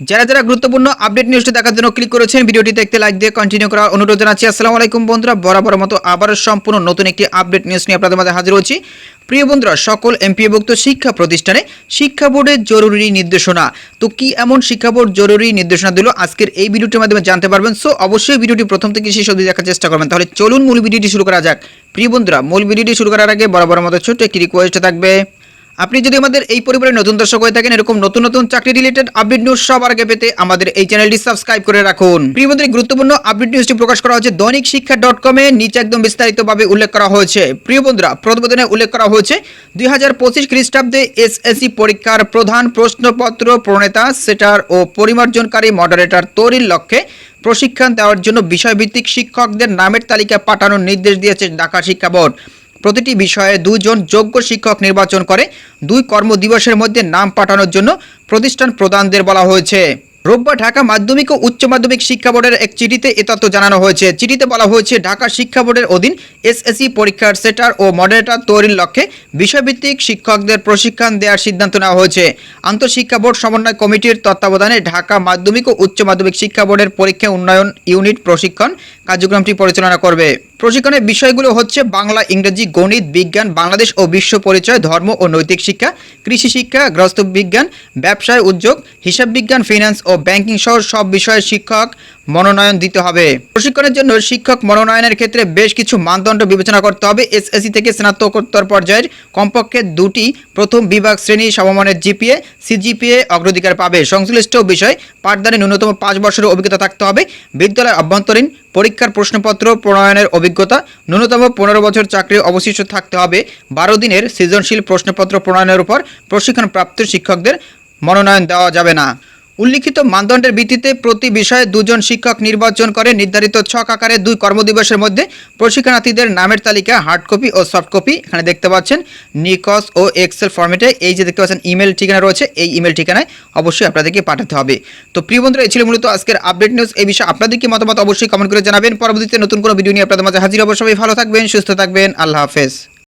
যারা যারা গুরুত্বপূর্ণ আপডেট নিউজটি দেখার জন্য ক্লিক করেছেন, ভিডিওটি দেখতে লাইক দিয়ে কন্টিনিউ করার অনুরোধ জানাচ্ছি। আসসালামু আলাইকুম বন্ধুরা, বরাবর মতো আবারও সম্পূর্ণ নতুন একটি আপডেট নিউজ নিয়ে আপনাদের মাঝে হাজির হচ্ছি। প্রিয় বন্ধুরা, সকল এমপিএভুক্ত শিক্ষা প্রতিষ্ঠানে শিক্ষা বোর্ডের জরুরি নির্দেশনা। তো কি এমন শিক্ষা বোর্ড জরুরি নির্দেশনা দিল? আজকের এই ভিডিওটির মাধ্যমে জানতে পারবেন। সো অবশ্যই ভিডিওটি প্রথম থেকে শেষ অবধি দেখার চেষ্টা করবেন। তাহলে চলুন মূল ভিডিওটি শুরু করা যাক। প্রিয় বন্ধুরা, মূল ভিডিওটি শুরু করার আগে বরাবর মতো ছোট্ট একটি রিকোয়েস্ট থাকবে। আপনি যদি আমাদের এই পরিবারের নতুন দর্শক হয়ে থাকেন এরকম নতুন নতুন চাকরি রিলেটেড আপডেট নিউজ সবার আগে পেতে আমাদের এই চ্যানেলটি সাবস্ক্রাইব করে রাখুন। প্রিয় বন্ধুরা, এই গুরুত্বপূর্ণ আপডেট নিউজটি প্রকাশ করা হয়েছে দৈনিক শিক্ষা ডট কমে নিচে একদম বিস্তারিতভাবে উল্লেখ করা হয়েছে। প্রিয় বন্ধুরা প্রতিবেদনে উল্লেখ করা হয়েছে দুই হাজার পঁচিশ খ্রিস্টাব্দে এসএসসি পরীক্ষার প্রধান প্রশ্নপত্র প্রণেতা সেটার ও পরিমার্জনকারী মডারেটর তৈরির লক্ষ্যে প্রশিক্ষণ দেওয়ার জন্য বিষয়ভিত্তিক শিক্ষকদের নামের তালিকা পাঠানোর নির্দেশ দিয়েছে ঢাকা শিক্ষা বোর্ড। প্রতিটি বিষয়ে দুজন যোগ্য শিক্ষক নির্বাচন করে, দুই কর্মদিবসের মধ্যে নাম পাঠানোর জন্য প্রতিষ্ঠান প্রদানদের বলা হয়েছে। রোববার ঢাকা মাধ্যমিক ও উচ্চ মাধ্যমিক শিক্ষা বোর্ডের এক চিঠিতে এ তথ্য জানানো হয়েছে। চিঠিতে বলা হয়েছে, ঢাকা শিক্ষা বোর্ডের অধীন এসএসসি পরীক্ষার সেটার ও মডারেটর তৈরির লক্ষ্যে বিষয়ভিত্তিক শিক্ষকদের প্রশিক্ষণ দেওয়ার সিদ্ধান্ত নেওয়া হয়েছে। আন্তঃশিক্ষা বোর্ড সমন্বয় কমিটির তত্ত্বাবধানে ঢাকা মাধ্যমিক ও উচ্চ মাধ্যমিক শিক্ষা বোর্ডের পরীক্ষা উন্নয়ন ইউনিট প্রশিক্ষণ কার্যক্রমটি পরিচালনা করবে। প্রশিক্ষণের বিষয়গুলো হচ্ছে বাংলা, ইংরেজি, গণিত, বিজ্ঞান, বাংলাদেশ ও বিশ্ব পরিচয়, ধর্ম ও নৈতিক শিক্ষা, কৃষি শিক্ষা, গ্রস্ত বিজ্ঞান, ব্যবসায় উদ্যোগ, হিসাব বিজ্ঞান ফিনান্স ও ব্যাংকিং সহ সব বিষয়ে শিক্ষক মনোনয়ন দিতে হবে। প্রশিক্ষণের জন্য শিক্ষক মনোনয়নের ক্ষেত্রে বেশ কিছু মানদণ্ড বিবেচনা করতে হবে। এসএসসি থেকে স্নাতকোত্তর পর্যায়ের কমপক্ষে দুটি প্রথম বিভাগ শ্রেণি সমমানের জিপিএ সিজিপিএ অগ্রাধিকার পাবে। সংশ্লিষ্ট বিষয় পাঠদানে ন্যূনতম পাঁচ বছরের অভিজ্ঞতা থাকতে হবে। বিদ্যালয়ের অভ্যন্তরীণ পরীক্ষার প্রশ্নপত্র, প্রণয়নের অভিজ্ঞতা, ন্যূনতম পনেরো বছর চাকরি অবশিষ্ট থাকতে হবে। বারো দিনের সৃজনশীল প্রশ্নপত্র প্রণয়নের উপর প্রশিক্ষণপ্রাপ্ত শিক্ষকদের মনোনয়ন দেওয়া যাবে না। উল্লিখিত মানদণ্ডের ভিত্তিতে প্রতি বিষয়ে দুজন শিক্ষক নির্বাচন করে নির্ধারিত ছক আকারে দুই কর্মদিবসের মধ্যে প্রশিক্ষণার্থীদের নামের তালিকা হার্ড কপি ও সফট কপি এখানে দেখতে পাচ্ছেন। নিকস ও এক্সেল ফরম্যাটে এই যে দেখতে পাচ্ছেন ইমেল ঠিকানা রয়েছে, এই ইমেল ঠিকানায় অবশ্যই আপনাদেরকে পাঠাতে হবে। তো প্রিয় বন্ধুরা, এই ছিল মূলত আজকের আপডেট নিউজ এই বিষয়ে আপনাদের কি মতামত অবশ্যই কমেন্ট করে জানাবেন। পরবর্তীতে নতুন কোনো ভিডিও নিয়ে আপনাদের মাঝে হাজির অবশ্যই ভালো থাকবেন, সুস্থ থাকবেন। আল্লাহ হাফেজ।